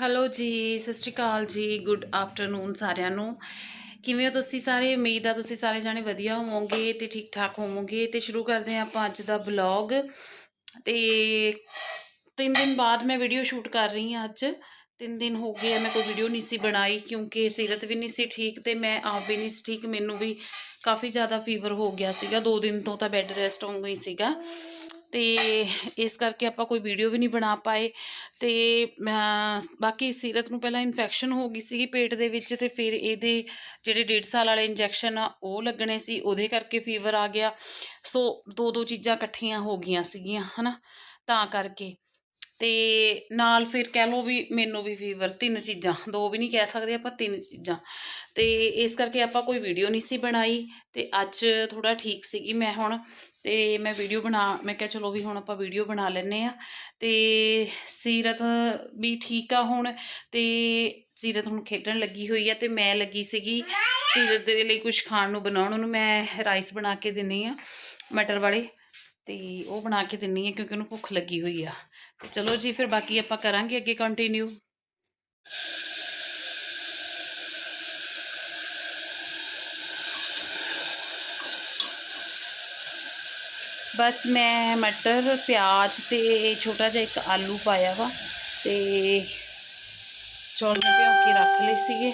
Hello ਜੀ, ਸਤਿ ਸ਼੍ਰੀ ਅਕਾਲ ਜੀ ਗੁੱਡ ਆਫਟਰਨੂਨ ਸਾਰਿਆਂ ਨੂੰ। ਕਿਵੇਂ ਹੋ ਤੁਸੀਂ ਸਾਰੇ? ਉਮੀਦ ਆ ਤੁਸੀਂ ਸਾਰੇ ਜਾਣੇ ਵਧੀਆ ਹੋਵੋਗੇ ਤੇ ਠੀਕ ਠਾਕ ਹੋਵੋਗੇ। ਤੇ ਸ਼ੁਰੂ ਕਰਦੇ ਹਾਂ ਆਪਾਂ ਅੱਜ ਦਾ ਬਲੌਗ ਤੇ ਤਿੰਨ ਦਿਨ ਬਾਅਦ ਮੈਂ ਵੀਡੀਓ ਸ਼ੂਟ ਕਰ ਰਹੀ ਹਾਂ ਅੱਜ। ਤਿੰਨ ਦਿਨ ਹੋ ਗਏ ਆ, ਮੈਂ ਕੋਈ ਵੀਡੀਓ ਨਹੀਂ ਸੀ ਬਣਾਈ ਕਿਉਂਕਿ ਸਿਹਤ ਵੀ ਨਹੀਂ ਸੀ ਠੀਕ ਤੇ ਮੈਂ ਆਪ ਵੀ ਨਹੀਂ ਸੀ ਠੀਕ, ਮੈਨੂੰ ਵੀ ਕਾਫੀ ਜ਼ਿਆਦਾ ਫੀਵਰ ਹੋ ਗਿਆ ਸੀਗਾ। ਦੋ ਦਿਨ ਤੋਂ ਤਾਂ ਬੈੱਡ ਰੈਸਟ ਹੋ ਗਈ ਸੀਗਾ। ਤੇ ਇਸ ਕਰਕੇ ਆਪਾਂ ਕੋਈ ਵੀਡੀਓ ਵੀ ਨਹੀਂ ਬਣਾ ਪਾਏ ਤੇ ਬਾਕੀ ਸੀਰਤ ਨੂੰ ਪਹਿਲਾਂ ਇਨਫੈਕਸ਼ਨ ਹੋ ਗਈ ਸੀਗੀ ਪੇਟ ਦੇ ਵਿੱਚ ਤੇ ਫਿਰ ਇਹਦੇ ਜਿਹੜੇ ਡੇਢ ਸਾਲ ਵਾਲੇ ਇੰਜੈਕਸ਼ਨ ਆ, ਉਹ ਲੱਗਣੇ ਸੀ, ਉਹਦੇ ਕਰਕੇ ਫੀਵਰ ਆ ਗਿਆ। ਸੋ ਦੋ ਦੋ ਚੀਜ਼ਾਂ ਇਕੱਠੀਆਂ ਹੋ ਗਈਆਂ ਸੀਗੀਆਂ, ਹਨਾ? ਤਾਂ ਕਰਕੇ। ਤੇ ਨਾਲ ਫਿਰ ਕਹਿ ਲਓ ਵੀ ਮੈਨੂੰ ਵੀ ਫੀਵਰ ਤਿੰਨ ਚੀਜ਼ਾਂ, ਦੋ ਵੀ ਨਹੀਂ ਕਹਿ ਸਕਦੇ ਆਪਾਂ, ਤਿੰਨ ਚੀਜ਼ਾਂ। ਤੇ ਇਸ ਕਰਕੇ ਆਪਾਂ ਕੋਈ ਵੀਡੀਓ ਨਹੀਂ ਸੀ ਬਣਾਈ ਤੇ ਅੱਜ ਥੋੜਾ ਠੀਕ ਸੀਗੀ ਮੈਂ ਹੁਣ। ਤੇ ਮੈਂ ਵੀਡੀਓ ਬਣਾ, ਮੈਂ ਕਿਹਾ ਚਲੋ ਵੀ ਹੁਣ ਆਪਾਂ ਵੀਡੀਓ ਬਣਾ ਲੈਨੇ ਆ ਤੇ ਸੀਰਤ ਵੀ ਠੀਕ ਆ ਹੁਣ ਤੇ ਸੀਰਤ ਹੁਣ ਖੇਡਣ ਲੱਗੀ ਹੋਈ ਆ ਤੇ ਮੈਂ ਲੱਗੀ ਸੀਗੀ ਸੀਰਤ ਦੇ ਲਈ ਕੁਝ ਖਾਣ ਨੂੰ ਬਣਾਉਣ, ਉਹਨੂੰ ਮੈਂ ਰਾਈਸ ਬਣਾ ਕੇ ਦਿੰਨੀ ਆ ਮਟਰ ਵਾਲੇ। ਤੇ ਉਹ ਬਣਾ ਕੇ ਦਿੰਨੀ ਆ ਕਿਉਂਕਿ ਉਹਨੂੰ ਭੁੱਖ ਲੱਗੀ ਹੋਈ ਆ। ਚਲੋ ਜੀ, ਫਿਰ ਬਾਕੀ ਆਪਾਂ ਕਰਾਂਗੇ ਅੱਗੇ ਕੰਟੀਨਿਊ ਬਸ ਮੈਂ ਮਟਰ, ਪਿਆਜ਼ ਤੇ ਛੋਟਾ ਜਿਹਾ ਇੱਕ ਆਲੂ ਪਾਇਆ ਵਾ ਤੇ ਚੌਲ ਮੈਂ ਭਿਓ ਕੇ ਰੱਖ ਲਏ ਸੀਗੇ।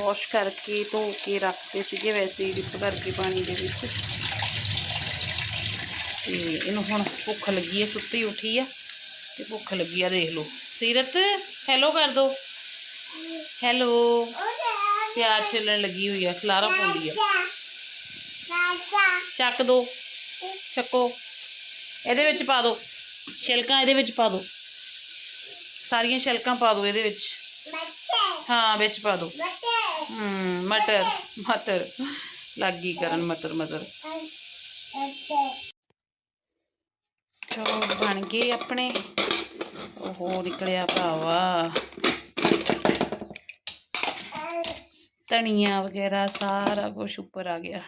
ਵਾਸ਼ ਕਰਕੇ ਧੋ ਕੇ ਰੱਖਦੇ ਸੀਗੇ ਵੈਸੇ ਹੀ ਡਿਪ ਕਰਕੇ ਪਾਣੀ ਦੇ ਵਿੱਚ। ਤੇ ਇਹਨੂੰ ਹੁਣ ਭੁੱਖ ਲੱਗੀ ਹੈ ਸੁੱਤੀ ਉੱਠੀ ਆ। ਤੇ ਭੁੱਖ ਲੱਗੀ ਆ, ਦੇਖ ਲਓ। ਸੀਰਤ ਹੈਲੋ ਕਰ ਦੋ। ਹੈਲੋ ਪਿਆਜ਼ ਛਿੱਲਣ ਲੱਗੀ ਹੋਈ ਆ, ਖਲਾਰਾ ਪਾਉਂਦੀ ਆ। ਚੱਕ ਦੋ। ਚੱਕੋ। ਇਹਦੇ ਵਿੱਚ ਪਾ ਦੋ। ਛਿਲਕਾਂ ਇਹਦੇ ਵਿੱਚ ਪਾ ਦੋ। ਸਾਰੀਆਂ ਛਿਲਕਾਂ ਪਾ ਦੋ ਇਹਦੇ ਵਿੱਚ। ਹਾਂ, ਵਿੱਚ ਪਾ ਦੋ। ਹਮ ਮਟਰ ਮਟਰ। ਲੱਗੀ ਕਰਨ ਮਟਰ ਮਟਰ। ਚਲੋ, ਬਣ ਗਏ ਆਪਣੇ। ਉਹ ਨਿਕਲਿਆ ਭਾਵਾ। ਧਨੀਆ ਵਗੈਰਾ ਸਾਰਾ ਕੁਝ ਉੱਪਰ ਆ ਗਿਆ।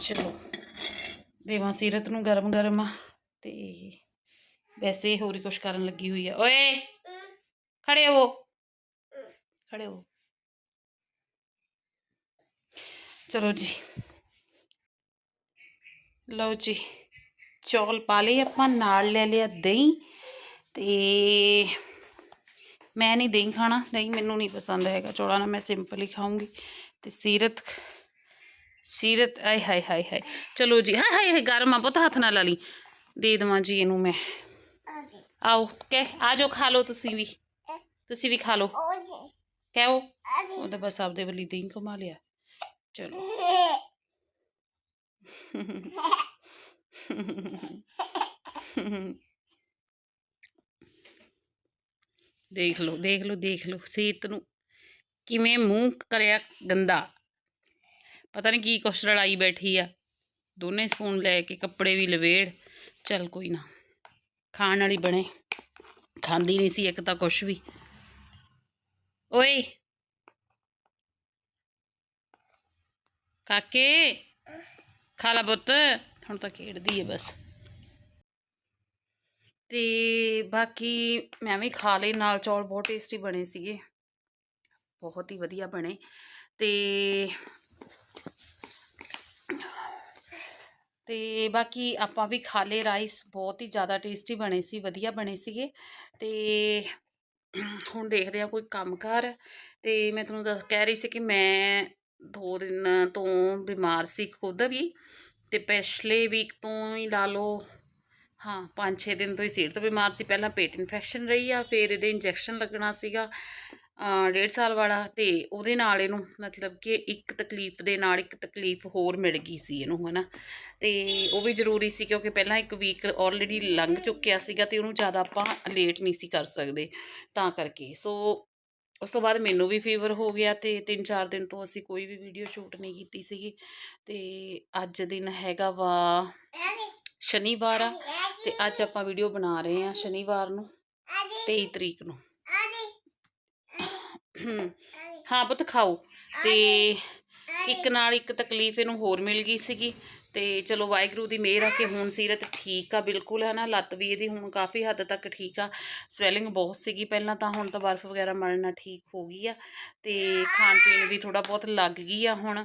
ਚਲੋ, ਦੇਵਾਂ ਸੀਰਤ ਨੂੰ ਗਰਮ ਗਰਮ ਤੇ ਵੈਸੇ ਹੋਰ ਹੀ ਕੁਝ ਕਰਨ ਲੱਗੀ ਹੋਈ ਆ। ਓਏ! ਖੜੇ ਹੋ। ਖੜੇ ਹੋ। ਚਲੋ ਜੀ। ਲਓ ਜੀ, ਚੌਲ ਪਾ ਲਈ ਆਪਾਂ, ਨਾਲ ਲੈ ਲਿਆ ਦਹੀਂ ਤੇ ਮੈਂ ਨਹੀਂ ਦਹੀਂ ਖਾਣਾ, ਦਹੀਂ ਮੈਨੂੰ ਨਹੀਂ ਪਸੰਦ ਹੈਗਾ, ਚੌਲਾਂ ਨਾਲ ਮੈਂ ਸਿੰਪਲ ਹੀ ਖਾਊਂਗੀ ਤੇ ਸੀਰਤ ਸੀਰਤ, ਆਏ ਹਾਏ ਹਾਏ ਹਾਏ। ਚਲੋ ਜੀ ਹਾਏ ਹਾਏ ਹਾਏ, ਗਰਮ ਆ, ਪੁੱਤ ਹੱਥ ਨਾਲ ਲਾ ਲਈ। ਦੇ ਦੇਵਾਂ ਜੀ ਇਹਨੂੰ ਮੈਂ। ਆਓ ਕਹਿ ਆ ਜਾਓ ਖਾ ਲਓ ਤੁਸੀਂ ਵੀ। ਤੁਸੀਂ ਵੀ ਖਾ ਲਓ। ਕਹਿਓ। ਉਹ ਤਾਂ ਬਸ ਆਪਦੇ ਵੱਲੀ ਦਹੀਂ ਕਮਾ ਲਿਆ। ਚਲੋ। ਦੇਖ ਲਓ ਦੇਖ ਲਓ ਦੇਖ ਲਓ ਸੀਰਤ ਨੂੰ ਕਿਵੇਂ ਮੂੰਹ ਕਰਿਆ ਗੰਦਾ। ਪਤਾ ਨਹੀਂ ਕੀ ਕੁਛ ਲੜਾਈ ਬੈਠੀ ਆ। ਦੋਨੇ ਸਪੂਨ ਲੈ ਕੇ ਕੱਪੜੇ ਵੀ ਲਵੇੜ। ਚੱਲ ਕੋਈ ਨਾ, ਖਾਣ ਵਾਲੀ ਬਣੇ। ਖਾਂਦੀ ਨਹੀਂ ਸੀ ਇੱਕ ਤਾਂ ਕੁਛ ਵੀ। ਓਏ! ਕਾਕੇ! ਖਾ ਲਾ ਪੁੱਤ, ਹੁਣ ਤਾਂ ਖੇਡਦੀ ਹੈ ਬਸ। ਤੇ ਬਾਕੀ ਮੈਂ ਵੀ ਖਾ ਲਏ ਨਾਲ ਚੌਲ ਬਹੁਤ ਟੇਸਟੀ ਬਣੇ ਸੀਗੇ। ਬਹੁਤ ਹੀ ਵਧੀਆ ਬਣੇ। ਤੇ ਤੇ ਬਾਕੀ ਆਪਾਂ ਵੀ ਖਾ ਲਏ ਰਾਈਸ ਬਹੁਤ ਹੀ ਜ਼ਿਆਦਾ ਟੇਸਟੀ ਬਣੇ ਸੀ, ਵਧੀਆ ਬਣੇ ਸੀਗੇ। ਤੇ ਹੁਣ ਦੇਖਦੇ ਆ ਕੋਈ ਕੰਮਕਾਰ ਤੇ ਮੈਂ ਤੁਹਾਨੂੰ ਦੱਸ, ਕਹਿ ਰਹੀ ਸੀ ਕਿ ਮੈਂ ਦੋ ਦਿਨ ਤੋਂ ਬਿਮਾਰ ਸੀ ਖੁਦ ਵੀ, ਤੇ ਪਿਛਲੇ ਵੀਕ ਤੋਂ ਹੀ ਲਾ ਲਓ ਹਾਂ 5-6 ਦਿਨ ਤੋਂ ਹੀ ਸਿਰ ਤੋਂ ਬਿਮਾਰ ਸੀ। ਪਹਿਲਾਂ ਪੇਟ ਇਨਫੈਕਸ਼ਨ ਰਹੀ ਆ, ਫਿਰ ਇਹਦੇ ਇੰਜੈਕਸ਼ਨ ਲੱਗਣਾ ਸੀਗਾ ਡੇਢ ਸਾਲ ਵਾਲਾ ਤੇ ਉਹਦੇ ਨਾਲ ਇਹਨੂੰ ਮਤਲਬ ਕਿ ਇੱਕ ਤਕਲੀਫ ਦੇ ਨਾਲ ਇੱਕ ਤਕਲੀਫ ਹੋਰ ਮਿਲ ਗਈ ਸੀ ਇਹਨੂੰ, ਹਨਾ। ਤੇ ਉਹ ਵੀ ਜ਼ਰੂਰੀ ਸੀ ਕਿਉਂਕਿ ਪਹਿਲਾਂ ਇੱਕ ਵੀਕ ਆਲਰੇਡੀ ਲੰਘ ਚੁੱਕਿਆ ਸੀਗਾ ਤੇ ਉਹਨੂੰ ਜ਼ਿਆਦਾ ਆਪਾਂ ਲੇਟ ਨਹੀਂ ਸੀ ਕਰ ਸਕਦੇ ਤਾਂ ਕਰਕੇ। ਸੋ ਉਸ ਤੋਂ ਬਾਅਦ ਮੈਨੂੰ ਵੀ ਫੀਵਰ ਹੋ ਗਿਆ ਤੇ 3-4 ਦਿਨ ਤੋਂ ਅਸੀਂ ਕੋਈ ਵੀ ਵੀਡੀਓ ਸ਼ੂਟ ਨਹੀਂ ਕੀਤੀ ਸੀਗੀ। ਤੇ ਅੱਜ ਦਿਨ ਹੈਗਾ ਵਾ ਸ਼ਨੀਵਾਰ ਆ ਤੇ ਅੱਜ ਆਪਾਂ ਵੀਡੀਓ ਬਣਾ ਰਹੇ ਆ ਸ਼ਨੀਵਾਰ ਨੂੰ 23 ਤਰੀਕ ਨੂੰ। ਹਾਂ ਪੁੱਤ ਖਾਓ ਤੇ ਇੱਕ ਨਾਲ ਇੱਕ ਤਕਲੀਫ ਇਹਨੂੰ ਹੋਰ ਮਿਲ ਗਈ ਸੀਗੀ ਤੇ ਚਲੋ ਵਾਹਿਗੁਰੂ ਦੀ ਮਿਹਰ ਆ ਕਿ ਹੁਣ ਸੀਰਤ ਠੀਕ ਆ ਬਿਲਕੁਲ ਹੈ ਨਾ ਲੱਤ ਵੀ ਇਹਦੀ ਹੁਣ ਕਾਫੀ ਹੱਦ ਤੱਕ ਠੀਕ ਆ, ਸਵੈਲਿੰਗ ਬਹੁਤ ਸੀਗੀ ਪਹਿਲਾਂ ਤਾਂ ਹੁਣ ਤਾਂ ਬਰਫ਼ ਵਗੈਰਾ ਮਲਣਾ ਠੀਕ ਹੋ ਗਈ ਆ ਤੇ ਖਾਣ ਪੀਣ ਵੀ ਥੋੜਾ ਬਹੁਤ ਲੱਗ ਗਈ ਆ ਹੁਣ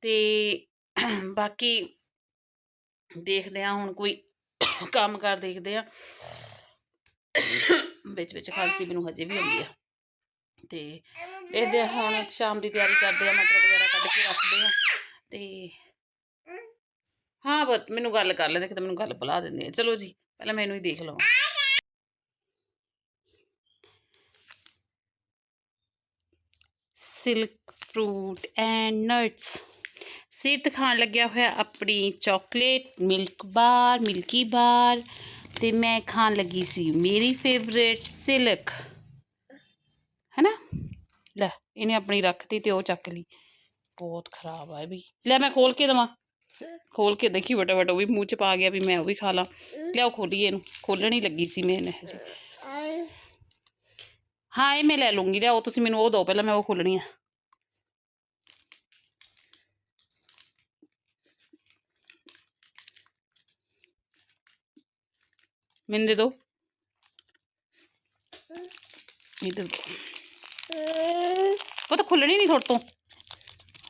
ਤੇ ਬਾਕੀ ਦੇਖਦੇ ਆ, ਹੁਣ ਕੋਈ ਕੰਮ ਕਰ ਦੇਖਦੇ ਆ। ਵਿੱਚ ਵਿੱਚ ਖਾਂਸੀ ਮੈਨੂੰ ਹਜੇ ਵੀ ਆਉਂਦੀ ਆ। ਤੇ ਇਹਦੇ ਹੁਣ ਸ਼ਾਮ ਦੀ ਤਿਆਰੀ ਕਰਦੇ ਆ, ਮਟਰ ਵਗੈਰਾ ਕੱਢ ਕੇ ਰੱਖਦੇ ਆ। ਤੇ ਹਾਂ ਬਤ ਮੈਨੂੰ ਗੱਲ ਕਰ ਲੈਂਦੇ, ਕਿਤੇ ਮੈਨੂੰ ਗੱਲ ਬੁਲਾ ਦਿੰਦੇ ਆ। ਚਲੋ ਜੀ, ਪਹਿਲਾਂ ਮੈਨੂੰ ਹੀ ਦੇਖ ਲਵਾਂ। Silk fruit and nuts. Sirat ਖਾਣ ਲੱਗਿਆ ਹੋਇਆ ਆਪਣੀ chocolate milk bar milky bar ਤੇ ਮੈਂ ਖਾਣ ਲੱਗੀ ਸੀ ਮੇਰੀ ਫੇਵਰੇਟ ਸਿਲਕ ਹੈਨਾ ਲੈ ਇਹਨੇ ਆਪਣੀ ਰੱਖਤੀ ਤੇ ਉਹ ਚੱਕ ਲਈ ਬਹੁਤ ਖਰਾਬ ਆ ਇਹ ਵੀ ਲੈ ਮੈਂ ਖੋਲ ਕੇ ਦਵਾਂ ਖੋਲ ਕੇ ਦੇਖੀ ਵਟਾ ਵਟਾ ਉਹ ਵੀ ਮੂੰਹ ਚ ਪਾ ਗਿਆ ਵੀ ਮੈਂ ਉਹ ਵੀ ਖਾ ਲਾਂ ਲਿਆਓ ਖੋਲੀਏ ਇਹਨੂੰ ਖੋਲਣ ਹੀ ਲੱਗੀ ਸੀ ਮੈਂ ਇਹਨੇ ਹਜੇ ਹਾਂ ਇਹ ਮੈਂ ਲੈ ਲੂੰਗੀ ਲਿਆਓ ਤੁਸੀਂ ਮੈਨੂੰ ਉਹ ਦਿਓ ਪਹਿਲਾਂ ਮੈਂ ਉਹ ਖੋਲਣੀ ਆ ਮੈਨੂੰ ਦੇ ਦਿਓ ਇਧਰ ਦਿਓ ਉਹ ਤਾਂ ਖੁੱਲਣੀ ਨਹੀਂ ਥੋਤੋਂ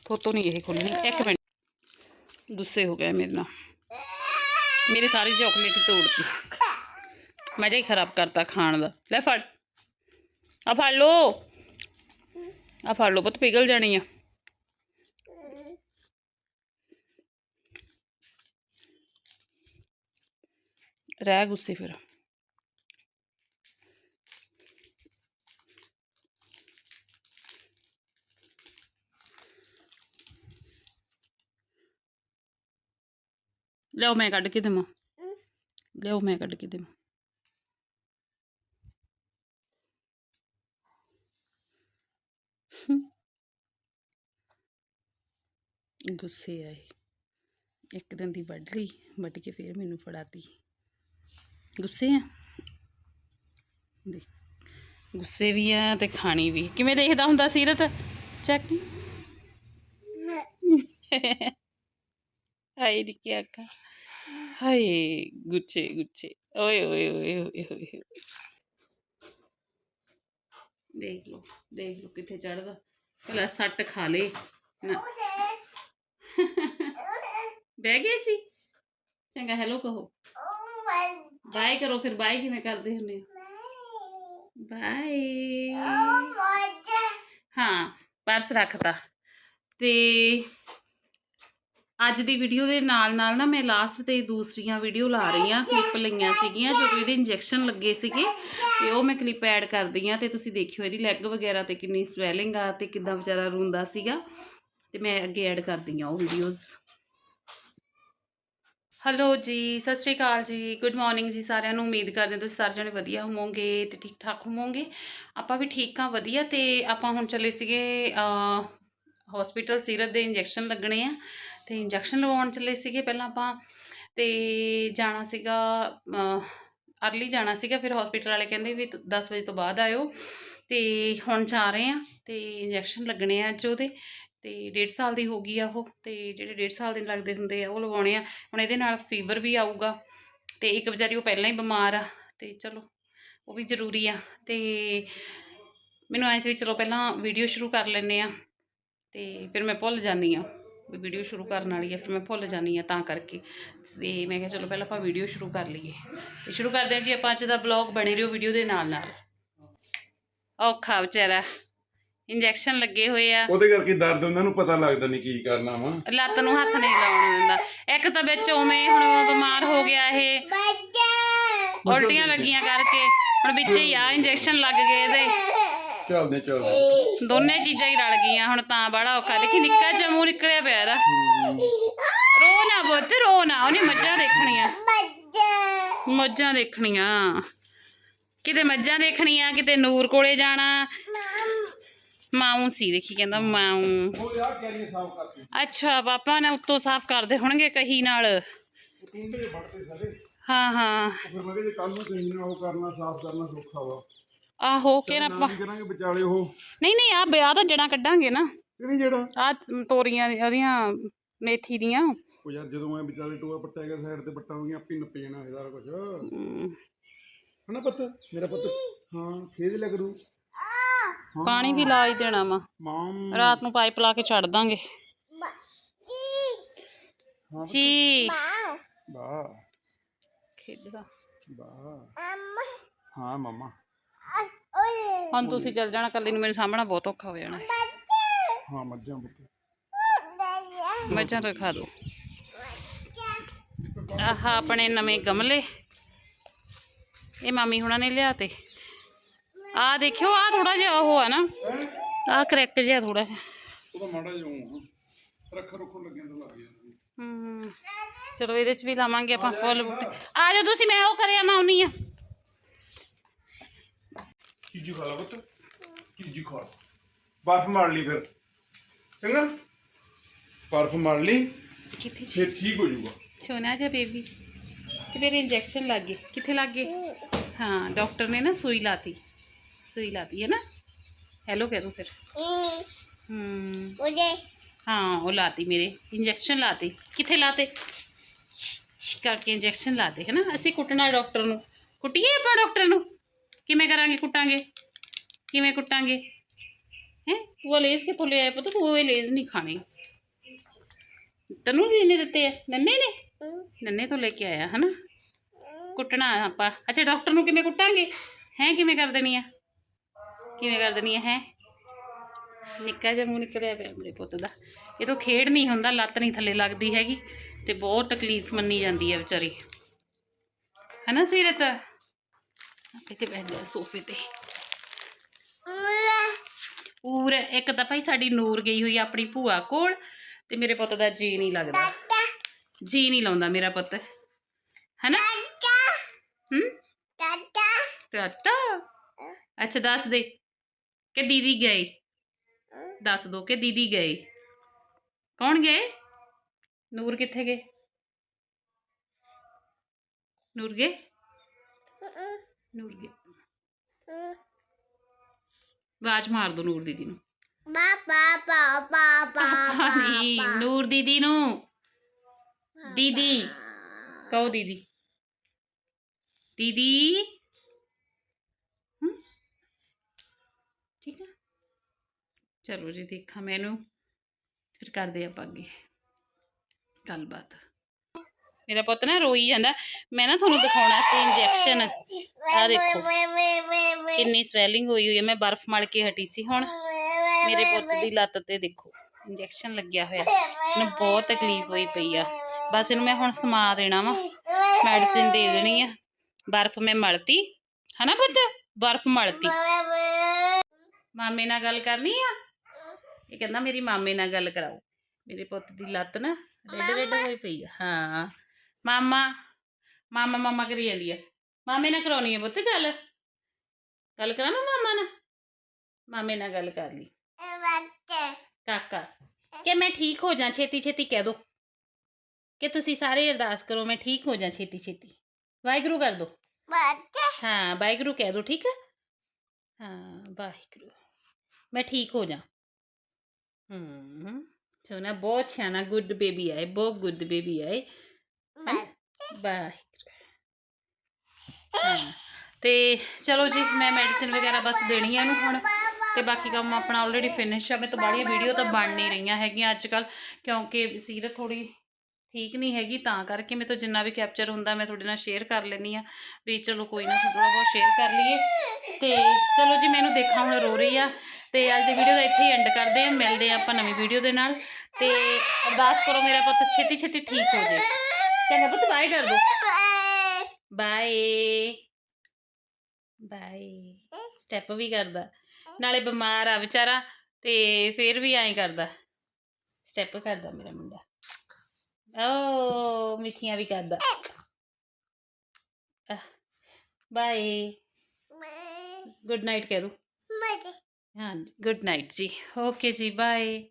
ਥੋਤੋਂ ਨਹੀਂ ਇਹ ਖੁੱਲਣੀ ਇੱਕ ਮਿੰਟ ਗੁੱਸੇ ਹੋ ਗਿਆ ਮੇਰੇ ਨਾਲ ਮੇਰੀ ਸਾਰੀ ਚਾਕਲੇਟ ਤੋੜਤੀ ਮਜ਼ਾ ਹੀ ਖਰਾਬ ਕਰਤਾ ਖਾਣ ਦਾ ਲੈ ਫੜ ਆ ਫੜ ਲੋ ਆ ਫੜ ਲੋ ਪੁੱਤ ਪਿਘਲ ਜਾਣੀ ਆ ਰਹਿ ਗੁੱਸੇ ਫਿਰ। ਲਿਆਓ ਮੈਂ ਕੱਢ ਕੇ ਦੇਵਾਂ। ਲਿਆਓ ਮੈਂ ਕੱਢ ਕੇ ਦੇਵਾਂ। ਗੁੱਸੇ ਆਏ। ਇੱਕ ਦਿਨ ਦੀ ਵੱਢ ਲਈ ਵੱਢ ਕੇ ਫਿਰ ਮੈਨੂੰ ਫੜਾਤੀ। ਗੁੱਸੇ ਆ ਦੇਖ ਗੁੱਸੇ ਵੀ ਆ ਤੇ ਖਾਣੀ ਵੀ ਕਿਵੇਂ ਦੇਖਦਾ ਹੁੰਦਾ ਸੀਰਤ ਚੈੱਕ ਹਾਏ ਨੀ ਕੀ ਆਖਾਂ ਹਾਏ ਗੁੱਚੇ ਗੁੱਚੇ ਓਏ ਓਏ ਓਏ ਓਏ ਓਏ ਦੇਖ ਲਓ ਦੇਖ ਲਓ ਕਿੱਥੇ ਚੜਦਾ ਭਲਾ ਸੱਟ ਖਾ ਲੇ ਨਾ ਬਹਿ ਗਏ ਸੀ ਚੰਗਾ ਹੈਲੋ ਕਹੋ ਬਾਏ ਕਰੋ, ਫਿਰ ਬਾਏ ਕਿਵੇਂ ਕਰਦੇ ਹੁੰਦੇ ਹੋ? ਬਾਏ ਹਾਂ ਪਰਸ ਰੱਖਤਾ। ਤੇ ਅੱਜ ਦੀ ਵੀਡੀਓ ਦੇ ਨਾਲ ਨਾਲ ਨਾ ਮੈਂ ਲਾਸਟ ਤੇ ਦੂਸਰੀਆਂ ਵੀਡੀਓ ਲਾ ਰਹੀ ਆ ਕਲਿੱਪ ਲਈਆਂ ਸੀਗੀਆਂ ਜਦੋਂ ਇਹਦੇ ਇੰਜੈਕਸ਼ਨ ਲੱਗੇ ਸੀਗੇ, ਤੇ ਉਹ ਮੈਂ ਕਲਿੱਪ ਐਡ ਕਰਦੀ ਆ ਤੇ ਤੁਸੀਂ ਦੇਖਿਓ ਇਹਦੀ ਲੈਗ ਵਗੈਰਾ ਤੇ ਕਿੰਨੀ ਸਵੈਲਿੰਗ ਆ ਤੇ ਕਿੱਦਾਂ ਵਿਚਾਰਾ ਰੋਂਦਾ ਸੀਗਾ, ਤੇ ਮੈਂ ਅੱਗੇ ਐਡ ਕਰਦੀ ਆ ਉਹ ਵੀਡੀਓਜ਼ ਹੈਲੋ ਜੀ, ਸਤਿ ਸ਼੍ਰੀ ਅਕਾਲ ਜੀ। ਗੁੱਡ ਮਾਰਨਿੰਗ ਜੀ ਸਾਰਿਆਂ ਨੂੰ। ਉਮੀਦ ਕਰਦੇ ਹਾਂ ਤੁਸੀਂ ਸਾਰੇ ਜਣੇ ਵਧੀਆ ਹੋਵੋਗੇ ਤੇ ਠੀਕ ਠਾਕ ਹੋਵੋਗੇ। ਆਪਾਂ ਵੀ ਠੀਕ ਆ ਵਧੀਆ ਤੇ ਆਪਾਂ ਹੁਣ ਚੱਲੇ ਸੀਗੇ ਹਸਪੀਟਲ ਸੀਰਤ ਦੇ ਇੰਜੈਕਸ਼ਨ ਲੱਗਣੇ ਆ। ਤੇ ਇੰਜੈਕਸ਼ਨ ਲਵਾਉਣ ਚੱਲੇ ਸੀਗੇ ਪਹਿਲਾਂ ਆਪਾਂ ਤੇ ਜਾਣਾ ਸੀਗਾ ਅਰਲੀ ਜਾਣਾ ਸੀਗਾ, ਫਿਰ ਹਸਪੀਟਲ ਵਾਲੇ ਕਹਿੰਦੇ ਵੀ 10 ਵਜੇ ਤੋਂ ਬਾਅਦ ਆਇਓ। ਤੇ ਹੁਣ ਜਾ ਰਹੇ ਆ ਤੇ ਇੰਜੈਕਸ਼ਨ ਲੱਗਣੇ ਆ ਅੱਜ ਉਹਦੇ। ਤੇ 1.5 ਸਾਲ ਦੀ ਹੋ ਗਈ ਆ ਉਹ, ਤੇ ਜਿਹੜੇ 1.5 ਸਾਲ ਦੇ ਲੱਗਦੇ ਹੁੰਦੇ ਆ, ਉਹ ਲਗਾਉਣੇ ਆ। ਹੁਣ ਇਹਦੇ ਨਾਲ ਫੀਵਰ ਵੀ ਆਊਗਾ ਤੇ ਇੱਕ ਵਿਚਾਰੀ ਉਹ ਪਹਿਲਾਂ ਹੀ ਬਿਮਾਰ ਆ, ਤੇ ਚਲੋ ਉਹ ਵੀ ਜ਼ਰੂਰੀ ਆ। ਤੇ ਮੈਨੂੰ ਐਂ ਸੀ ਵੀ ਚਲੋ ਪਹਿਲਾਂ ਵੀਡੀਓ ਸ਼ੁਰੂ ਕਰ ਲੈਂਦੇ ਆ, ਤੇ ਫਿਰ ਮੈਂ ਭੁੱਲ ਜਾਂਦੀ ਆ ਵੀ ਵੀਡੀਓ ਸ਼ੁਰੂ ਕਰਨ ਵਾਲੀ ਆ, ਫਿਰ ਮੈਂ ਭੁੱਲ ਜਾਂਦੀ ਆ ਤਾਂ ਕਰਕੇ। ਤੇ ਮੈਂ ਕਿਹਾ ਚਲੋ ਪਹਿਲਾਂ ਆਪਾਂ ਵੀਡੀਓ ਸ਼ੁਰੂ ਕਰ ਲਈਏ। ਤੇ ਸ਼ੁਰੂ ਕਰਦੇ ਆ ਜੀ ਆਪਾਂ ਅੱਜ ਦਾ ਬਲੌਗ ਬਣੇ ਰਹੋ ਵੀਡੀਓ ਦੇ ਨਾਲ ਨਾਲ ਔਖਾ ਵਿਚਾਰਾ। ਇੰਜੈਕਸ਼ਨ ਲੱਗੇ ਹੋਏ ਆ। ਉਹਦੇ ਕਰਕੇ ਦਰਦ ਉਹਨਾਂ ਨੂੰ ਪਤਾ ਲੱਗਦਾ ਨਹੀਂ ਕੀ ਕਰਨਾ ਵਾ। ਲੱਤ ਨੂੰ ਹੱਥ ਨਹੀਂ ਲਾਉਣ ਦਿੰਦਾ ਇੱਕ ਤਾਂ ਵਿੱਚ ਉਵੇਂ ਹੁਣ ਬਿਮਾਰ ਹੋ ਗਿਆ ਇਹ। ਉਲਟੀਆਂ ਲੱਗੀਆਂ ਕਰਕੇ। ਹੁਣ ਵਿੱਚ ਹੀ ਆ ਇੰਜੈਕਸ਼ਨ ਲੱਗ ਗਏ ਇਹਦੇ। ਚੱਲਦੇ ਚੱਲਦੇ ਦੋਨੇ ਚੀਜ਼ਾਂ ਹੀ ਰਲ ਗਈਆਂ ਹੁਣ ਤਾਂ ਬੜਾ ਔਖਾ। ਦੇਖੀ ਨਿੱਕਾ ਜਿਹਾ ਮੂੰਹ ਨਿਕਲਿਆ ਪਿਆ ਇਹਦਾ। ਰੋ ਨਾ ਬੁੱਤ ਰੋ ਨਾ। ਉਹਨੇ ਮੱਝਾਂ ਦੇਖਣੀਆਂ। ਮੱਝਾਂ ਦੇਖਣੀਆਂ। ਕਿਤੇ ਮੱਝਾਂ ਦੇਖਣੀਆਂ ਕਿਤੇ ਨੂਰ ਕੋਲੇ ਜਾਣਾ। ਮਾਊ ਸੀ ਦੇਖੀ ਕਹਿੰਦਾ ਮਾਊ। ਉਹ ਯਾਰ ਕੈਰੀਆਂ ਸਾਫ਼ ਕਰਤੀ ਅੱਛਾ ਪਾਪਾ ਨੇ ਉੱਤੋਂ ਸਾਫ਼ ਕਰਦੇ ਹੋਣਗੇ ਕਹੀ ਨਾਲ। ਕੁੰਡੇ ਫੜਦੇ ਸਾਰੇ ਹਾਂ ਹਾਂ। ਫਿਰ ਮੈਂ ਕਿਹਾ ਜੇ ਕੱਲ ਨੂੰ ਤੁਸੀਂ ਨੇ ਉਹ ਕਰਨਾ ਸਾਫ਼ ਕਰਨਾ ਸੌਖਾ ਵਾ ਆਹੋ ਕਿ ਨਾ ਆਪਾਂ ਕੀ ਕਰਾਂਗੇ ਵਿਚਾਲੇ ਉਹ। ਨਹੀਂ ਨਹੀਂ ਆ ਵਿਆਹ ਤਾਂ ਜੜਾਂ ਕੱਢਾਂਗੇ ਨਾ। ਕਿਹੜੀ ਜਿਹੜਾ ਆ ਤੋਰੀਆਂ ਦੀ- ਉਹਦੀਆਂ ਮੇਥੀ ਦੀਆਂ। ਉਹ ਯਾਰ ਜਦੋਂ ਮੈਂ ਵਿਚਾਲੇ ਟੋਆ ਪੱਟਿਆ ਗਿਆ ਸਾਈਡ ਤੇ ਪੱਟਾਂ ਹੋਈਆਂ ਆਪੇ ਹੀ ਨੱਪ ਜਾਣਾ ਇਹ ਸਾਰਾ ਕੁਝ ਹਨਾ ਪੁੱਤ? ਮੇਰਾ ਪੁੱਤ? ਹਾਂ ਖੇਡ ਲਿਆ ਕਰੂ। ਹਾਂ ਪਾਣੀ ਵੀ ਲਾ ਹੀ ਦੇਣਾ ਵਾ। ਮਾਮ। ਰਾਤ ਨੂੰ ਪਾਈਪ ਲਾ ਕੇ ਛੱਡ ਦਾਂਗੇ। ਜੀ ਵਾਹ ਖੇਡਦਾ। ਹਾਂ ਮਮਾ। ਹੁਣ ਤੁਸੀਂ ਚੱਲ ਜਾਣਾ ਕੱਲੀ ਨੂੰ ਮੇਰੇ ਸਾਹਮਣਾ ਬਹੁਤ ਔਖਾ ਹੋ ਜਾਣਾ। ਹਾਂ ਮੱਝਾਂ ਪੁੱਤ। ਮੱਝਾਂ ਤੋਂ ਖਾ ਦੋ। ਆਹ ਆਪਣੇ ਨਵੇਂ ਗਮਲੇ। ਇਹ ਮਾਮੀ ਹੁਣਾਂ ਨੇ ਲਿਆਤੇ। ਆ ਦੇਖਿਓ ਆ ਥੋੜਾ ਜਿਹਾ ਉਹ ਆ ਨਾ। ਆ ਕਰੈਕਟ ਜਿਹਾ ਥੋੜਾ ਜਿਹਾ। ਉਹ ਤਾਂ ਮਾੜਾ ਜਿਹਾ ਆ। ਰੱਖ ਰੁੱਖਣ ਲੱਗਿਆ ਤਾਂ ਲੱਗ ਜਾਂਦਾ ਹਮ, ਚਲੋ ਇਹਦੇ ਚ ਵੀ ਲਾਵਾਂਗੇ ਆਪਾਂ ਫੁੱਲ ਬੂਟੇ। ਆ ਜਾਓ ਤੁਸੀਂ ਮੈਂ ਉਹ ਕਰਿਆ ਮੈਂ ਆਉਣੀ ਆ। ਚੀਜ਼ੀ ਖਾ ਲਾ ਪੁੱਤ। ਚੀਜ਼ੀ ਖਾ ਲਾ। ਬਰਫ ਮਾਰ ਲਈ ਫਿਰ। ਚੰਗਾ? ਬਰਫ ਮਾਰ ਲਈ। ਕਿੱਥੇ ਫਿਰ ਠੀਕ ਹੋ ਜਾਊਗਾ। ਸੋਨਾ ਜਿਹਾ ਬੇਬੀ। ਤੇ ਮੇਰੇ ਇੰਜੈਕਸ਼ਨ ਲੱਗ ਗਏ ਕਿੱਥੇ ਲੱਗ ਗਏ ਹਾਂ ਡਾਕਟਰ ਨੇ ਨਾ ਸੂਈ ਲਾਤੀ। ਸੂਈ ਲਾਤੀ ਹੈ ਨਾ ਹੈਲੋ ਕਹਿ ਦੋ ਫਿਰ ਹਮ ਹਾਂ ਉਹ ਲਾਤੀ ਮੇਰੇ ਇੰਜੈਕਸ਼ਨ ਲਾਤੀ ਕਿੱਥੇ ਲਾਤੇ ਕਰਕੇ ਇੰਜੈਕਸ਼ਨ ਲਾਤੇ ਹੈ ਨਾ ਅਸੀਂ ਕੁੱਟਣਾ ਡਾਕਟਰ ਨੂੰ ਕੁੱਟੀਏ ਆਪਾਂ ਡਾਕਟਰ ਨੂੰ ਕਿਵੇਂ ਕਰਾਂਗੇ ਕੁੱਟਾਂਗੇ ਕਿਵੇਂ ਕੁੱਟਾਂਗੇ ਹੈ ਉਹ ਲੇਜ਼ ਕਿੱਥੋਂ ਲਿਆਇਆ ਪਤਾ ਉਹ ਲੇਜ਼ ਨਹੀਂ ਖਾਣੇ ਤੈਨੂੰ ਵੀ ਇਹਨੇ ਦਿੱਤੇ ਆ ਨੰਨੇ ਨੇ ਨੰਨੇ ਤੋਂ ਲੈ ਕੇ ਆਇਆ ਹਨਾ ਕੁੱਟਣਾ ਆਪਾਂ ਅੱਛਾ ਡਾਕਟਰ ਨੂੰ ਕਿਵੇਂ ਕੁੱਟਾਂਗੇ ਹੈ ਕਿਵੇਂ ਕਰ ਦੇਣੀ ਆ ਕਿਵੇਂ ਕਰ ਦੇਣੀ ਆ ਹੈ ਨਿੱਕਾ ਜਿਹਾ ਮੂੰਹ ਨਿਕਲਿਆ ਪਿਆ ਮੇਰੇ ਪੁੱਤ ਦਾ। ਇਹ ਤੋਂ ਖੇਡ ਨਹੀਂ ਹੁੰਦਾ ਲੱਤ ਨਹੀਂ ਥੱਲੇ ਲੱਗਦੀ ਹੈਗੀ ਤੇ ਬਹੁਤ ਤਕਲੀਫ ਮੰਨੀ ਜਾਂਦੀ ਹੈ ਵਿਚਾਰੀ। ਹਨਾ ਸੀਰਤ? ਇੱਥੇ ਬੈਠ ਜਾ ਸੋਫੇ ਤੇ। ਪੂਰ ਇੱਕ ਤਾਂ ਭਾਈ ਸਾਡੀ ਨੂਰ ਗਈ ਹੋਈ ਆਪਣੀ ਭੂਆ ਕੋਲ ਤੇ ਮੇਰੇ ਪੁੱਤ ਦਾ ਜੀ ਨਹੀਂ ਲੱਗਦਾ। ਜੀ ਨਹੀਂ ਲਾਉਂਦਾ ਮੇਰਾ ਪੁੱਤ। ਹਨਾ? ਹੂੰ? ਟਾਟਾ? ਅੱਛਾ ਦੱਸ ਦੇ। ਕਿ ਦੀਦੀ ਗਏ ਦੱਸ ਦੋ ਕਿ ਦੀਦੀ ਗਏ ਕੌਣ ਗਏ ਨੂਰ ਕਿੱਥੇ ਗਏ ਨੂਰ ਗਏ ਨੂਰ ਗਏ ਆਵਾਜ਼ ਮਾਰ ਦੋ ਨੂਰ ਦੀਦੀ ਨੂੰ ਨਹੀਂ ਨੂਰ ਦੀਦੀ ਨੂੰ ਦੀਦੀ ਕਹੋ ਦੀਦੀ ਦੀਦੀ ਹਮ? ਠੀਕ ਹੈ ਚਲੋ ਜੀ, ਦੇਖਾਂ ਮੈਨੂੰ, ਫਿਰ ਕਰਦੇ ਆਪਾਂ ਅੱਗੇ ਗੱਲਬਾਤ। ਮੇਰਾ ਪੁੱਤ ਨਾ ਰੋਈ ਜਾਂਦਾ, ਮੈਂ ਨਾ ਤੁਹਾਨੂੰ ਦਿਖਾਉਣਾ ਸੀ ਇੰਜੈਕਸ਼ਨ ਆ ਦੇਖੋ, ਕਿੰਨੀ ਸਵੈਲਿੰਗ ਹੋਈ ਹੋਈ ਹੈ, ਮੈਂ ਬਰਫ਼ ਮਲ ਕੇ ਹਟੀ ਸੀ ਹੁਣ। ਮੇਰੇ ਪੁੱਤ ਦੀ ਲੱਤ ਤੇ ਦੇਖੋ ਇੰਜੈਕਸ਼ਨ ਲੱਗਿਆ ਹੋਇਆ। ਇਹਨੂੰ ਬਹੁਤ ਤਕਲੀਫ ਹੋਈ ਪਈ ਆ। ਬਸ ਇਹਨੂੰ ਮੈਂ ਹੁਣ ਸਮਾ ਦੇਣਾ ਵਾ ਮੈਡੀਸਿਨ ਦੇ ਦੇਣੀ ਆ। ਬਰਫ਼ ਮੈਂ ਮਲਤੀ, ਹਨਾ ਪੁੱਤ? ਬਰਫ਼ ਮਲਤੀ। ਮਾਮੇ ਨਾਲ ਗੱਲ ਕਰਨੀ ਆ? ਇਹ ਕਹਿੰਦਾ ਮੇਰੀ ਮਾਮੇ ਨਾਲ ਗੱਲ ਕਰਾਓ। ਮੇਰੇ ਪੁੱਤ ਦੀ ਲੱਤ ਨਾ ਰੈਡ ਰੈਡ ਹੋਈ ਪਈ ਆ। ਹਾਂ। ਮਾਮਾ ਮਾਮਾ ਮਾਮਾ ਕਰੀ ਜਾਂਦੀ ਆ। ਮਾਮੇ ਨਾਲ ਕਰਾਉਣੀ ਆ ਪੁੱਤ ਗੱਲ? ਗੱਲ ਕਰਾਵਾਂ ਮਾਮਾ ਨਾਲ? ਮਾਮੇ ਨਾਲ ਗੱਲ ਕਰ ਲਈ। ਕਾਕਾ ਕਿ ਮੈਂ ਠੀਕ ਹੋ ਜਾ? ਛੇਤੀ ਛੇਤੀ ਕਹਿ ਦੋ। ਕਿ ਤੁਸੀਂ ਸਾਰੇ ਅਰਦਾਸ ਕਰੋ ਮੈਂ ਠੀਕ ਹੋ ਜਾ ਛੇਤੀ ਛੇਤੀ। ਵਾਹਿਗੁਰੂ ਕਰ ਦੋ। ਹਾਂ ਵਾਹਿਗੁਰੂ ਕਹਿ ਦੋ ਠੀਕ ਹੈ ਹਾਂ ਵਾਹਿਗੁਰੂ। ਮੈਂ ਠੀਕ ਹੋ ਜਾ? ਹੂੰ। ਸੋਨਾ ਬਹੁਤ ਸਿਆਣਾ ਗੁੱਡ ਬੇਬੀ ਆਏ ਬਹੁਤ ਗੁੱਡ ਬੇਬੀ ਆਏ ਹਾਂ। ਤੇ ਚਲੋ ਜੀ ਮੈਂ ਮੈਡੀਸਿਨ ਵਗੈਰਾ ਬਸ ਦੇਣੀ ਆ ਇਹਨੂੰ ਹੁਣ ਤੇ ਬਾਕੀ ਕੰਮ ਆਪਣਾ ਆਲਰੇਡੀ ਫਿਨਿਸ਼ ਆ। ਮੈਂ ਤਾਂ ਬਾਹਲੀਆਂ ਵੀਡੀਓ ਤਾਂ ਬਣ ਨਹੀਂ ਰਹੀਆਂ ਹੈਗੀਆਂ ਅੱਜ ਕੱਲ ਕਿਉਂਕਿ ਸੀਰਤ ਥੋੜੀ ਠੀਕ ਨਹੀਂ ਹੈਗੀ ਤਾਂ ਕਰਕੇ ਮੈਂ ਤਾਂ ਜਿੰਨਾ ਵੀ ਕੈਪਚਰ ਹੁੰਦਾ ਮੈਂ ਤੁਹਾਡੇ ਨਾਲ ਸ਼ੇਅਰ ਕਰ ਲੈਣੀ ਆ ਵੀ ਚਲੋ ਕੋਈ ਨਾ ਥੋੜਾ ਬਹੁਤ ਸ਼ੇਅਰ ਕਰ ਲਈਏ। ਤੇ ਚਲੋ ਜੀ ਮੈਨੂੰ ਦੇਖਾਂ ਹੁਣ ਰੋ ਰਹੀ ਆ। ਤੇ ਅੱਜ ਦੀ ਵੀਡੀਓ ਦਾ ਇੱਥੇ ਹੀ ਐਂਡ ਕਰਦੇ ਆ ਮਿਲਦੇ ਆ ਆਪਾਂ ਨਵੀਂ ਵੀਡੀਓ ਦੇ ਨਾਲ। ਤੇ ਅਰਦਾਸ ਕਰੋ ਮੇਰਾ ਪੁੱਤ ਛੇਤੀ ਛੇਤੀ ਠੀਕ ਹੋ ਜਾਏ ਚੰਗਾ ਪੁੱਤ ਬਾਏ ਕਰ ਦੋ। ਬਾਏ ਬਾਏ ਸਟੈਪ ਵੀ ਕਰਦਾ। ਨਾਲੇ ਬਿਮਾਰ ਆ ਵਿਚਾਰਾ ਤੇ ਫੇਰ ਵੀ ਐਂ ਕਰਦਾ। ਸਟੈਪ ਕਰਦਾ ਮੇਰਾ ਮੁੰਡਾ। ਓ ਮਿੱਠੀਆਂ ਵੀ ਕਰਦਾ। ਬਾਏ ਗੁੱਡ ਨਾਈਟ ਕਹਿ ਦੋ। ਹਾਂ ਗੁੱਡ ਨਾਈਟ ਜੀ ਓਕੇ ਜੀ ਬਾਏ